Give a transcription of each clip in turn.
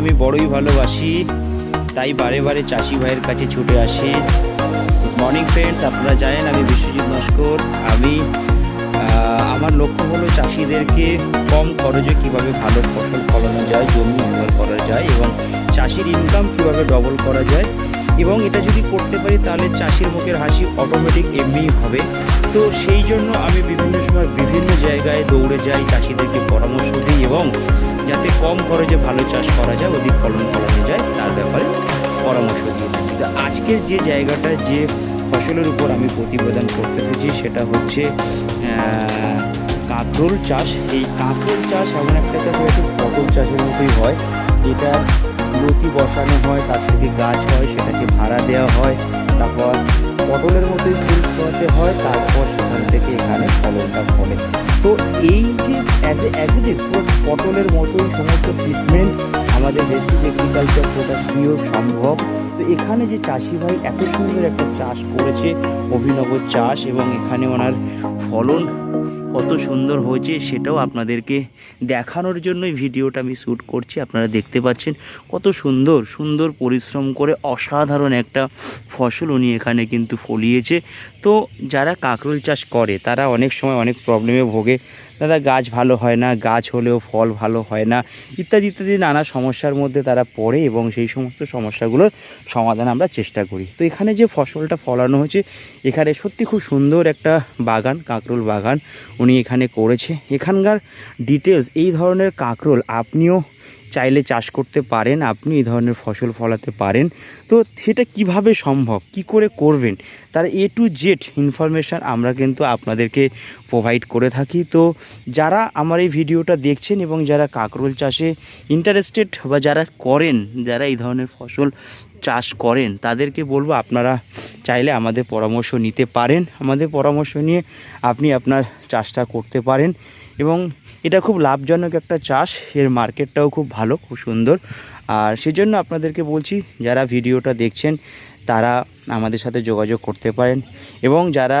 আমি বড়ই ভালোবাসি, তাই বারে বারে চাষি ভাইয়ের কাছে ছুটে আসি। গুড মর্নিং ফ্রেন্ডস আপনারা জানেন আমি বিশ্বজিৎ নস্কর। আমি আমার লক্ষ্য হলো চাষিদেরকে কম খরচে কীভাবে ভালো ফসল ফলানো যায়, জমি ব্যবহার করা যায় এবং চাষির ইনকাম কীভাবে ডবল করা যায়। এবং এটা যদি করতে পারি, তাহলে চাষির মুখের হাসি অটোমেটিক এমনিই হবে। তো সেই জন্য আমি বিভিন্ন সময় বিভিন্ন জায়গায় দৌড়ে যাই, চাষিদেরকে পরামর্শ দিই এবং যাতে কম খরচে ভালো চাষ করা যায়, অধিক ফলন ফলানো যায়, তার ব্যাপারে পরামর্শ দিয়ে থাকি। তো আজকের যে জায়গাটা, যে ফসলের উপর আমি প্রতিবেদন করতে এসেছি সেটা হচ্ছে কাঁকরোল চাষ। এই কাঁকরোল চাষ এমন একটা হয়তো পটল চাষের মতোই হয়। এটা লতি বসানো হয়, তার থেকে গাছ হয়, সেটাকে ভাড়া দেওয়া হয়। তারপর পটলের মতোই ফুল ফোটাতে হয়, তারপর সেখান থেকে এখানে ফলনটা ফলে। তো এই যে as a as it is পটলের মতোই সমস্ত ট্রিটমেন্ট আমাদের বেস্টিক এগ্রিকালচার প্রোডাক্ট দিয়েও সম্ভব। তো এখানে যে চাষি ভাই এত সুন্দর একটা চাষ করেছে, অভিনব চাষ এবং এখানে ওনার ফলন কত সুন্দর হয়েছে সেটাও আপনাদেরকে দেখানোর জন্যই ভিডিওটা আমি শ্যুট করছি। আপনারা দেখতে পাচ্ছেন কত সুন্দর সুন্দর পরিশ্রম করে অসাধারণ একটা ফসল উনি এখানে কিন্তু ফলিয়েছে। তো যারা কাঁকরোল চাষ করে, তারা অনেক সময় অনেক প্রবলেমে ভোগে। দাদা, গাছ ভালো হয় না, গাছ হলেও ফল ভালো হয় না, ইত্যাদি ইত্যাদি নানা সমস্যার মধ্যে তারা পড়ে এবং সেই সমস্ত সমস্যাগুলোর সমাধান আমরা চেষ্টা করি। তো এখানে যে ফসলটা ফলানো হয়েছে, এখানে সত্যি খুব সুন্দর একটা বাগান, কাঁকরোল বাগান উনি এখানে করেছে। এখানকার ডিটেলস এই ধরনের কাঁকরোল আপনিও চাইলে চাষ করতে পারেন, আপনি এই ধরনের ফসল ফলাতে পারেন। তো সেটা কীভাবে সম্ভব? কি করে করবেন? তার এ টু জেড ইনফরমেশান আমরা কিন্তু আপনাদেরকে প্রোভাইড করে থাকি। তো যারা আমার এই ভিডিওটা দেখছেন এবং যারা কাঁকরোল চাষে ইন্টারেস্টেড বা যারা করেন, যারা এই ধরনের ফসল চাষ করেন, তাদেরকে বলব আপনারা চাইলে আমাদের পরামর্শ নিতে পারেন। আমাদের পরামর্শ নিয়ে আপনি আপনার চাষটা করতে পারেন এবং এটা খুব লাভজনক একটা চাষ। এর মার্কেটটাও খুব ভালো, খুব সুন্দর। আর সেজন্য আপনাদেরকে বলছি, যারা ভিডিওটা দেখছেন, তারা আমাদের সাথে যোগাযোগ করতে পারেন এবং যারা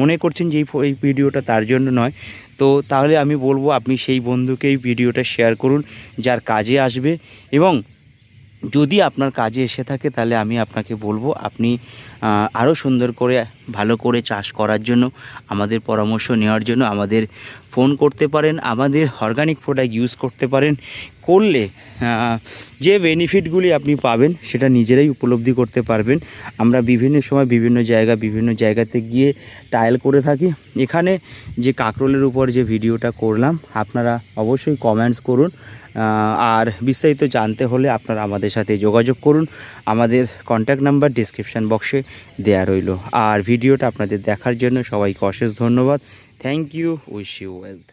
মনে করছেন যে এই ভিডিওটা তার জন্য নয়, তো তাহলে আমি বলব আপনি সেই বন্ধুকে এই ভিডিওটা শেয়ার করুন, যার কাজে আসবে এবং যদি আপনার কাজে এসে থাকে, তাহলে আমি আপনাকে বলব, আপনি আরও সুন্দর করে, ভালো করে চাষ করার জন্য, আমাদের পরামর্শ নেওয়ার জন্য আমাদের ফোন করতে পারেন, আমাদের অর্গানিক প্রোডাক্ট ইউজ করতে পারেন, করলে যে বেনিফিটগুলি আপনি পাবেন, সেটা নিজেরাই উপলব্ধি করতে পারবেন। আমরা বিভিন্ন সময় বিভিন্ন জায়গা, বিভিন্ন জায়গাতে গিয়ে টায়াল করে থাকি। এখানে যে কাকরোলের উপর যে ভিডিওটা করলাম, আপনারা অবশ্যই কমেন্টস করুন। আর বিস্তারিত জানতে হলে আপনারা আমাদের সাথে যোগাযোগ করুন। আমাদের কন্ট্যাক্ট নাম্বার ডিসক্রিপশান বক্সে দেয়া রইল। আর ভিডিওটা আপনাদের দেখার জন্য সবাইকে অশেষ ধন্যবাদ। Thank you wish you wealth